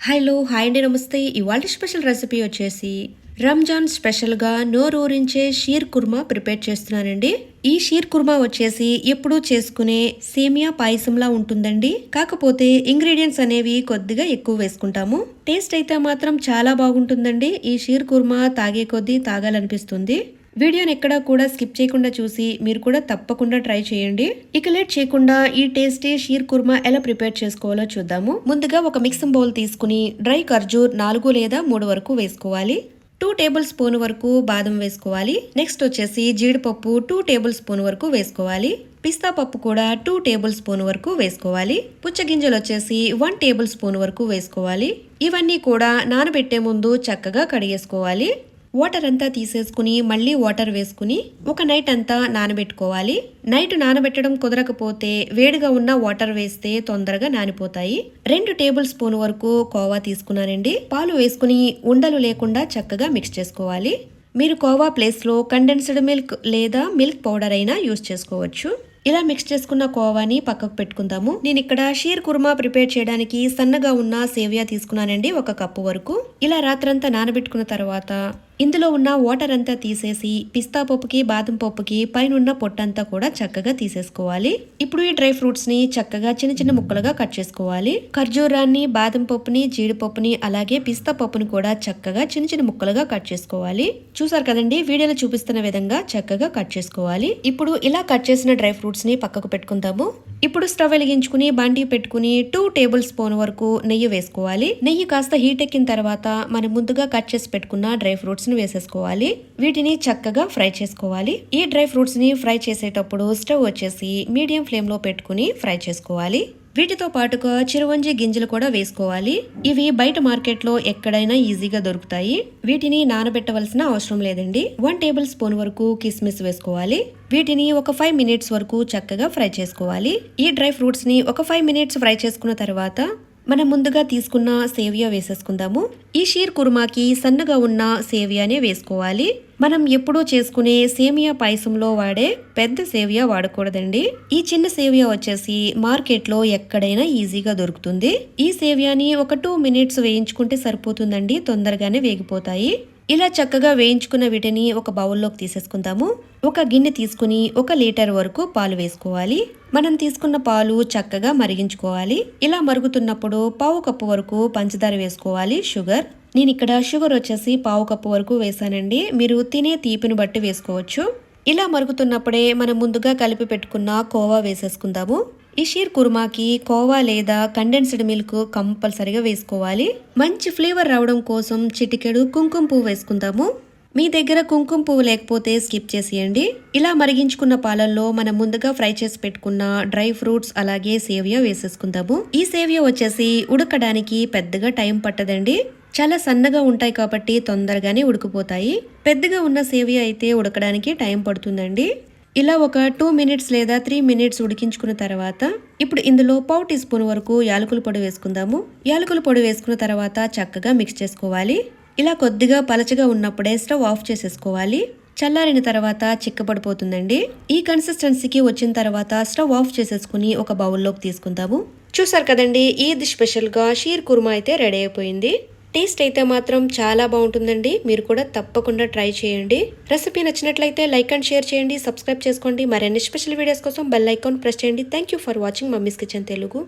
Hello hi అండి నమస్తే. ఇవాళ స్పెషల్ రెసిపీ వచ్చేసి రంజాన్ స్పెషల్గా నోరూరించే షీర్ కుర్మా ప్రిపేర్ చేస్తున్నానండి. ఈ షీర్ కుర్మా వచ్చేసి ఎప్పుడూ చేసుకునే సేమియా పాయసంలా ఉంటుందండి. కాకపోతే ఇంగ్రీడియంట్స్ అనేవి కొద్దిగా ఎక్కువ వేసుకుంటాము. టేస్ట్ అయితే మాత్రం చాలా బాగుంటుందండి. ఈ షీర్ కుర్మా తాగే కొద్దీ తాగాలనిపిస్తుంది. వీడియోని ఎక్కడా కూడా స్కిప్ చేయకుండా చూసి మీరు కూడా తప్పకుండా ట్రై చేయండి. ఇక లేట్ చేయకుండా ఈ టేస్టీ షీర్ కుర్మా ఎలా ప్రిపేర్ చేసుకోవాలో చూద్దాము. ముందుగా ఒక మిక్సింగ్ బౌల్ తీసుకుని డ్రై ఖర్జూర్ నాలుగు లేదా మూడు వరకు వేసుకోవాలి. టూ టేబుల్ స్పూన్ వరకు బాదం వేసుకోవాలి. నెక్స్ట్ వచ్చేసి జీడిపప్పు టూ టేబుల్ స్పూన్ వరకు వేసుకోవాలి. పిస్తా పప్పు కూడా టూ టేబుల్ స్పూన్ వరకు వేసుకోవాలి. పుచ్చగింజలు వచ్చేసి వన్ టేబుల్ స్పూన్ వరకు వేసుకోవాలి. ఇవన్నీ కూడా నానబెట్టే ముందు చక్కగా కడిగేసుకోవాలి. వాటర్ అంతా తీసేసుకుని మళ్ళీ వాటర్ వేసుకుని ఒక నైట్ అంతా నానబెట్టుకోవాలి. నైట్ నానబెట్టడం కుదరకపోతే వేడిగా ఉన్న వాటర్ వేస్తే తొందరగా నానిపోతాయి. రెండు టేబుల్ స్పూన్ వరకు కోవా తీసుకున్నానండి. పాలు వేసుకుని ఉండలు లేకుండా చక్కగా మిక్స్ చేసుకోవాలి. మీరు కోవా ప్లేస్లో కండెన్స్డ్ మిల్క్ లేదా మిల్క్ పౌడర్ అయినా యూస్ చేసుకోవచ్చు. ఇలా మిక్స్ చేసుకున్న కోవాని పక్కకు పెట్టుకుందాము. నేను ఇక్కడ షీర్ కుర్మా ప్రిపేర్ చేయడానికి సన్నగా ఉన్న సేవియా తీసుకున్నానండి ఒక కప్పు వరకు. ఇలా రాత్రంతా నానబెట్టుకున్న తర్వాత ఇందులో ఉన్న వాటర్ అంతా తీసేసి పిస్తా పప్పుకి బాదం పప్పుకి పైన పొట్టంతా కూడా చక్కగా తీసేసుకోవాలి. ఇప్పుడు ఈ డ్రై ఫ్రూట్స్ని చక్కగా చిన్న చిన్న ముక్కలుగా కట్ చేసుకోవాలి. ఖర్జూరాన్ని బాదం పప్పుని జీడిపప్పుని అలాగే పిస్తా పప్పుని కూడా చక్కగా చిన్న చిన్న ముక్కలుగా కట్ చేసుకోవాలి. చూసారు కదండి వీడియోలో చూపిస్తున్న విధంగా చక్కగా కట్ చేసుకోవాలి. ఇప్పుడు ఇలా కట్ చేసిన డ్రై ఫ్రూట్స్ని పక్కకు పెట్టుకుందాము. ఇప్పుడు స్టవ్ వెలిగించుకుని బండి పెట్టుకుని టూ టేబుల్ స్పూన్ వరకు నెయ్యి వేసుకోవాలి. నెయ్యి కాస్త హీట్ ఎక్కిన తర్వాత మనం ముందుగా కట్ చేసి పెట్టుకున్న డ్రై ఫ్రూట్స్ని వేసేసుకోవాలి. వీటిని చక్కగా ఫ్రై చేసుకోవాలి. ఈ డ్రై ఫ్రూట్స్ని ఫ్రై చేసేటప్పుడు స్టవ్ వచ్చేసి మీడియం ఫ్లేమ్లో పెట్టుకుని ఫ్రై చేసుకోవాలి. వీటితో పాటుగా చిరువంజి గింజలు కూడా వేసుకోవాలి. ఇవి బయట మార్కెట్లో ఎక్కడైనా ఈజీగా దొరుకుతాయి. వీటిని నానబెట్టవలసిన అవసరం లేదండి. వన్ టేబుల్ స్పూన్ వరకు కిస్మిస్ వేసుకోవాలి. వీటిని ఒక ఫైవ్ మినిట్స్ వరకు చక్కగా ఫ్రై చేసుకోవాలి. ఈ డ్రై ఫ్రూట్స్ని ఒక ఫైవ్ మినిట్స్ ఫ్రై చేసుకున్న తర్వాత మనం ముందుగా తీసుకున్న సేవియా వేసేసుకుందాము. ఈ షీర్ కుర్మాకి సన్నగా ఉన్న సేవియానే వేసుకోవాలి. మనం ఎప్పుడూ చేసుకునే సేమియా పాయసంలో వాడే పెద్ద సేవియా వాడకూడదండి. ఈ చిన్న సేవియా వచ్చేసి మార్కెట్లో ఎక్కడైనా ఈజీగా దొరుకుతుంది. ఈ సేవియాని ఒక టూ మినిట్స్ వేయించుకుంటే సరిపోతుందండి తొందరగానే వేగిపోతాయి. ఇలా చక్కగా వేయించుకున్న వీటిని ఒక బౌల్లోకి తీసేసుకుందాము. ఒక గిన్నె తీసుకుని ఒక లీటర్ వరకు పాలు వేసుకోవాలి. మనం తీసుకున్న పాలు చక్కగా మరిగించుకోవాలి. ఇలా మరుగుతున్నప్పుడు పావు కప్పు వరకు పంచదార వేసుకోవాలి షుగర్. నేను ఇక్కడ షుగర్ వచ్చేసి పావు కప్పు వరకు వేసానండి. మీరు తినే తీపిని బట్టి వేసుకోవచ్చు. ఇలా మరుగుతున్నప్పుడే మనం ముందుగా కలిపి పెట్టుకున్న కోవా వేసేసుకుందాము. ఈ షీర్ కుర్మాకి కోవా లేదా కండెన్స్డ్ మిల్క్ కంపల్సరిగా వేసుకోవాలి. మంచి ఫ్లేవర్ రావడం కోసం చిటికెడు కుంకుమ పువ్వు వేసుకుందాము. మీ దగ్గర కుంకుమ పువ్వు లేకపోతే స్కిప్ చేసేయండి. ఇలా మరిగించుకున్న పాలల్లో మనం ముందుగా ఫ్రై చేసి పెట్టుకున్న డ్రై ఫ్రూట్స్ అలాగే సేవియా వేసేసుకుందాము. ఈ సేవియా వచ్చేసి ఉడకడానికి పెద్దగా టైం పట్టదండి. చాలా సన్నగా ఉంటాయి కాబట్టి తొందరగానే ఉడికిపోతాయి. పెద్దగా ఉన్న సేవియా అయితే ఉడకడానికి టైం పడుతుందండి. ఇలా ఒక టూ మినిట్స్ లేదా త్రీ మినిట్స్ ఉడికించుకున్న తర్వాత ఇప్పుడు ఇందులో పావు టీ స్పూన్ వరకు యాలకుల పొడి వేసుకుందాము. యాలకుల పొడి వేసుకున్న తర్వాత చక్కగా మిక్స్ చేసుకోవాలి. ఇలా కొద్దిగా పలచగా ఉన్నప్పుడే స్టవ్ ఆఫ్ చేసేసుకోవాలి. చల్లారిన తర్వాత చిక్కబడిపోతుందండి ఈ కన్సిస్టెన్సీకి వచ్చిన తర్వాత స్టవ్ ఆఫ్ చేసేసుకుని ఒక బౌల్లోకి తీసుకుందాము. చూసారు కదండి ఈద్ స్పెషల్గా షీర్ కుర్మా అయితే రెడీ అయిపోయింది. టేస్ట్ అయితే మాత్రం చాలా బాగుంటుందండి. మీరు కూడా తప్పకుండా ట్రై చేయండి. రెసిపీ నచ్చినట్లయితే లైక్ అండ్ షేర్ చేయండి. సబ్స్క్రైబ్ చేసుకోండి. మరిన్ని స్పెషల్ వీడియోస్ కోసం బెల్ ఐకాన్ ప్రెస్ చేయండి. Thank you for watching mummy's kitchen Telugu.